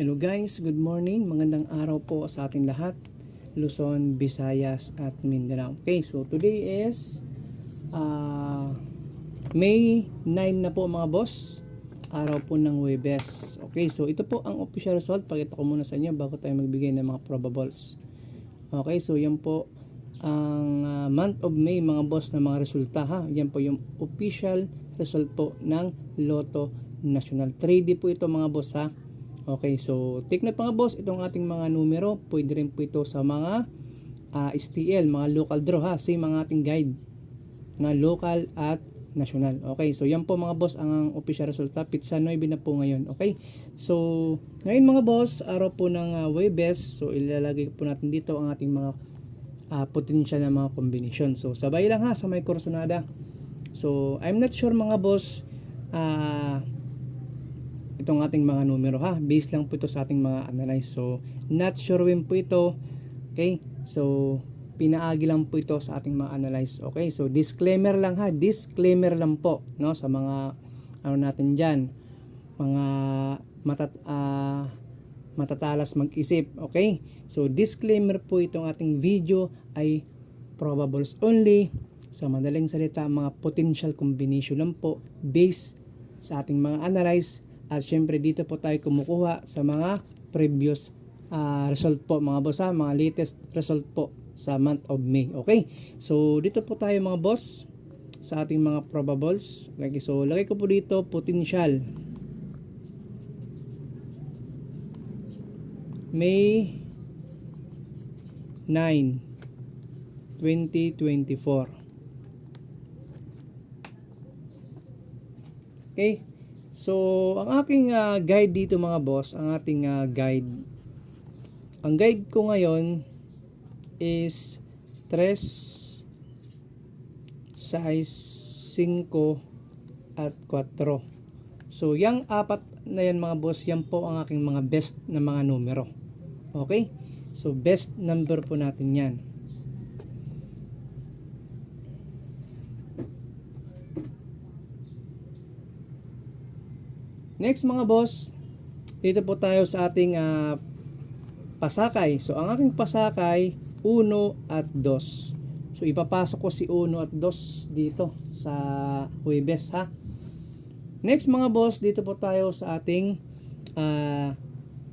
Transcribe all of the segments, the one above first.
Hello guys, good morning. Magandang araw po sa ating lahat. Luzon, Visayas at Mindanao. Okay, so today is uh, May 9 na po mga boss. Araw po ng Webes. Okay, so ito po ang official result. Pakita ko muna sa inyo bago tayo magbigay ng mga probables. Okay, so yan po ang uh, month of May mga boss na mga resulta ha. Yan po yung official result po ng Lotto National. 3D po ito mga boss ha. Okay, so take note mga boss, itong ating mga numero, pwede rin po ito sa mga uh, STL, mga local draw ha, same mga ating guide na local at national. Okay, so yan po mga boss ang official resulta. Pizza 9 na po ngayon. Okay, so ngayon mga boss, araw po ng uh, Webes, so ilalagay po natin dito ang ating mga uh, potential na mga combination. So sabay lang ha sa may kursonada. So I'm not sure mga boss, ah, uh, itong ating mga numero ha. Base lang po ito sa ating mga analyze. So, not sure when po ito. Okay? So, pinaagi lang po ito sa ating mga analyze. Okay? So, disclaimer lang ha. Disclaimer lang po no sa mga ano natin diyan. Mga matat uh, matatalas mag-isip. Okay? So, disclaimer po itong ating video ay probables only. Sa madaling salita, mga potential combination lang po based sa ating mga analyze at syempre dito po tayo kumukuha sa mga previous uh, result po mga boss ha, mga latest result po sa month of May. Okay? So dito po tayo mga boss sa ating mga probables. Okay, so lagay ko po dito potential. May 9 2024. Okay? So, ang aking uh, guide dito mga boss, ang ating uh, guide, ang guide ko ngayon is 3, size 5, at 4. So, yung apat na yan mga boss, yan po ang aking mga best na mga numero. Okay? So, best number po natin yan. Next mga boss, dito po tayo sa ating uh, pasakay. So ang ating pasakay, 1 at 2. So ipapasok ko si 1 at 2 dito sa Huwebes ha. Next mga boss, dito po tayo sa ating uh,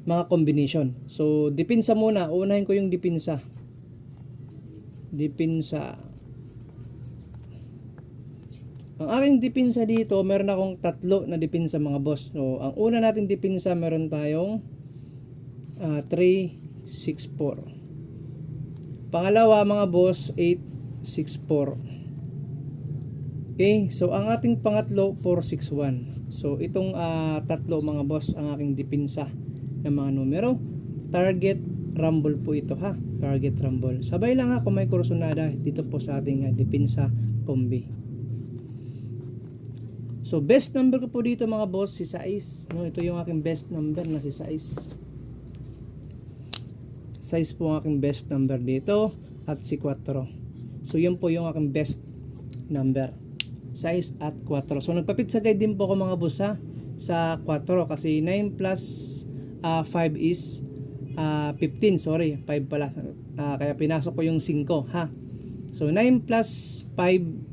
mga combination. So dipinsa muna, unahin ko yung dipinsa. Dipinsa. Ang aking dipinsa dito, meron akong tatlo na dipinsa mga boss. So, ang una natin dipinsa, meron tayong uh, 3, 6, 4. Pangalawa mga boss, 8, 6, 4. Okay, so ang ating pangatlo, 4, 6, 1. So, itong uh, tatlo mga boss, ang aking dipinsa ng mga numero. Target rumble po ito ha. Target rumble. Sabay lang ha kung may kursunada dito po sa ating uh, dipinsa kombi. So, best number ko po dito mga boss, si size. No, ito yung aking best number na si size. Size po ang aking best number dito at si 4. So, yun po yung aking best number. Size at 4. So, nagpapitsagay din po ako mga boss ha, sa 4 kasi 9 plus uh, 5 is uh, 15. Sorry, 5 pala. Uh, kaya pinasok ko yung 5 ha. So, 9 plus 5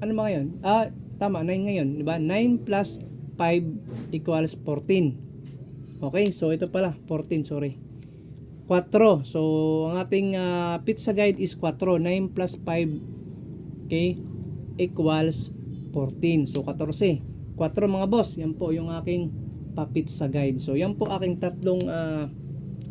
ano mga yun? Ah, Tama, 9 ngayon, di ba? 9 plus 5 equals 14. Okay, so ito pala, 14, sorry. 4. So, ang ating uh, pizza guide is 4. 9 plus 5, okay, equals 14. So, 14. 4 mga boss, yan po yung aking pa-pizza guide. So, yan po aking tatlong uh,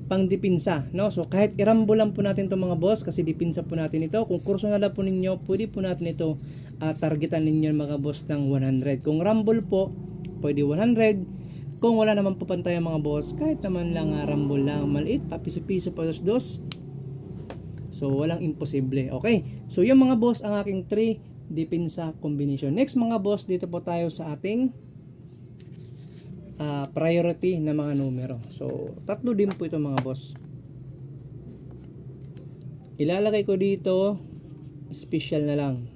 pang dipinsa, no? So kahit irambo lang po natin 'tong mga boss kasi dipinsa po natin ito. Kung kurso na lang po ninyo, pwede po natin ito uh, targetan ninyo mga boss ng 100. Kung rumble po, pwede 100. Kung wala naman po pantay mga boss, kahit naman lang uh, rumble lang, maliit, papiso-piso pa dos dos. So walang imposible. Okay. So yung mga boss ang aking 3 dipinsa combination. Next mga boss, dito po tayo sa ating uh, priority na mga numero. So, tatlo din po ito mga boss. Ilalagay ko dito, special na lang.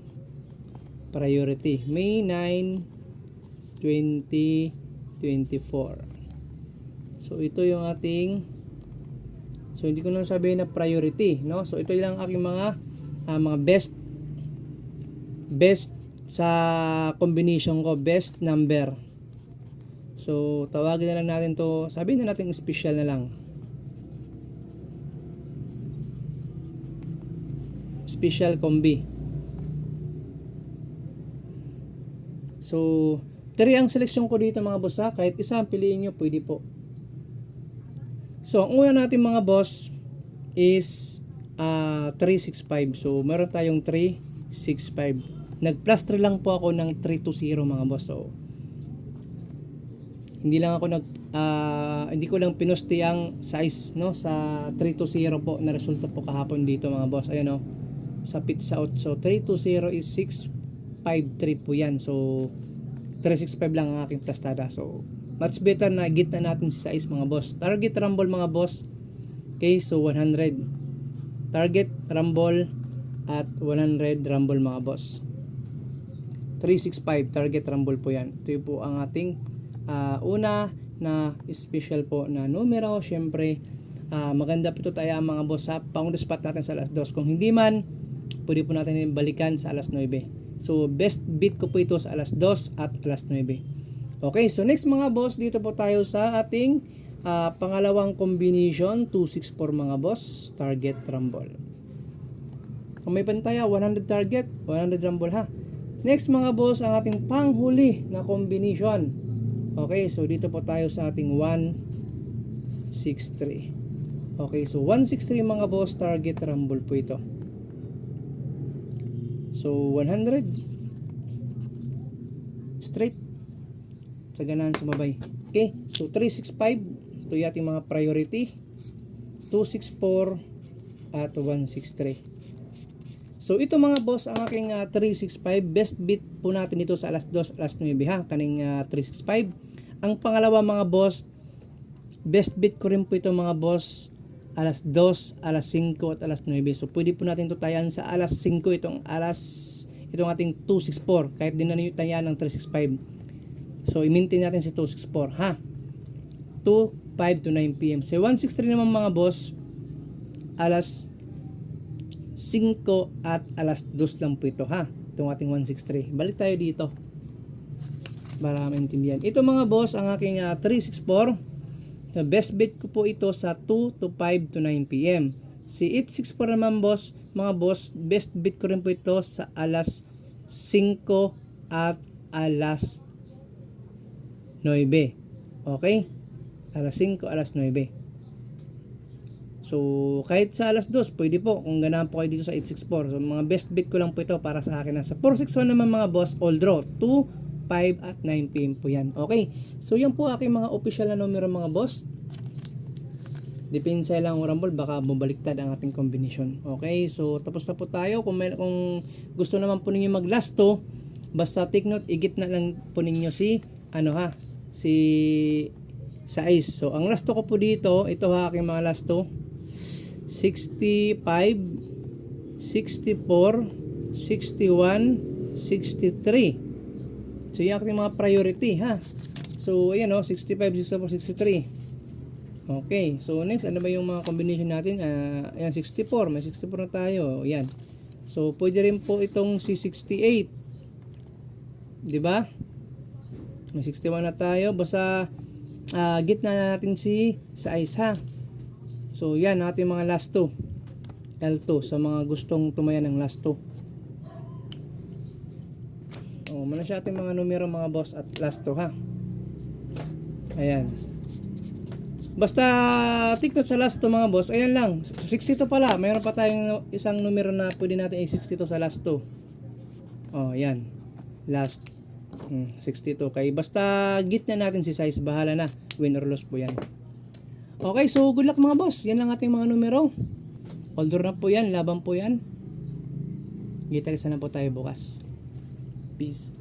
Priority. May 9, 2024. So ito yung ating So hindi ko na sabihin na priority, no? So ito lang aking mga ah, mga best best sa combination ko, best number. So tawagin na lang natin to, sabihin na natin special na lang. Special combi. So, 3 ang seleksyon ko dito mga boss ha. Kahit isa piliin nyo, pwede po. So, ang una natin mga boss is ah 365. So, meron tayong 365. Nag-plus 3 lang po ako ng 320 mga boss. So, hindi lang ako nag ah, hindi ko lang pinusti ang size no sa 320 po na resulta po kahapon dito mga boss. Ayan oh. Sa pizza out. So, 320 is 653 po yan. So, 365 lang ang aking plastada. So, much better na gitna natin si size mga boss. Target rumble mga boss. Okay, so 100. Target rumble at 100 rumble mga boss. 365 target rumble po yan. Ito po ang ating ah, una na special po na numero. Siyempre, ah, maganda po ito tayo ang mga boss sa pang the spot natin sa alas 2. Kung hindi man, pwede po natin balikan sa alas 9. So, best bid ko po ito sa alas 2 at alas 9. Okay, so next mga boss, dito po tayo sa ating ah, pangalawang combination, 264 mga boss, target rumble. Kung may pantaya, 100 target, 100 rumble ha. Next mga boss, ang ating panghuli na combination. Okay, so dito po tayo sa ating 163. Okay, so 163 mga boss, target rumble po ito. So 100 straight sa ganahan sumabay. Okay, so 365 ito yung ating mga priority. 264 at 163. So ito mga boss ang aking ah, 365 best bid po natin dito sa alas 2 alas 9 ha kaning ah, 365. Ang pangalawa mga boss best bid ko rin po ito mga boss alas 2, alas 5 at alas 9. So pwede po natin to tayan sa alas 5 itong alas itong ating 264 kahit din na nyo tayan ng 365. So i-maintain natin si 264 ha. 2 5 to 9 PM. So 163 naman mga boss alas 5 at alas 2 lang po ito ha. Itong ating 163. Balik tayo dito. Para maintindihan. Ito mga boss, ang aking ah, 364. The best bet ko po ito sa 2 to 5 to 9 p.m. Si 864 naman boss, mga boss, best bet ko rin po ito sa alas 5 at alas 9. Okay? Alas 5, alas 9. So, kahit sa alas 2, pwede po. Kung ganahan po kayo dito sa 864. So, mga best bet ko lang po ito para sa akin. Sa 461 naman mga boss, all draw. 2, 5, at 9 p.m. po yan. Okay. So, yan po aking mga official na numero mga boss. Depensa lang ang rumble, baka bumaliktad ang ating combination. Okay, so tapos na po tayo. Kung, may, kung gusto naman po ninyo maglasto, basta take note, igit na lang po ninyo si, ano ha, si size. So, ang lasto ko po dito, ito ha, aking mga lasto. 65, 64, 61, 63. So, yung aking mga priority ha. So, ayan o, 65, 64, 63. Okay, so next, ano ba yung mga combination natin? Ah, ayan, 64. May 64 na tayo. Ayan. So, pwede rin po itong si 68. Di ba? May 61 na tayo. Basta, ah, gitna na natin si sa ha. So, yan, ating mga last two. L2 sa mga gustong tumaya ng last two. Oh, muna siya ating mga numero mga boss at last two ha. Ayan. Basta take note sa last to mga boss. Ayan lang. 62 pala. Mayroon pa tayong isang numero na pwede natin i-62 sa last to. Oh, yan. Last. Hmm, 62. Okay. Basta gitna natin si size. Bahala na. Win or lose po yan. Okay. So, good luck mga boss. Yan lang ating mga numero. Holder na po yan. Laban po yan. Kita-kita na po tayo bukas. biz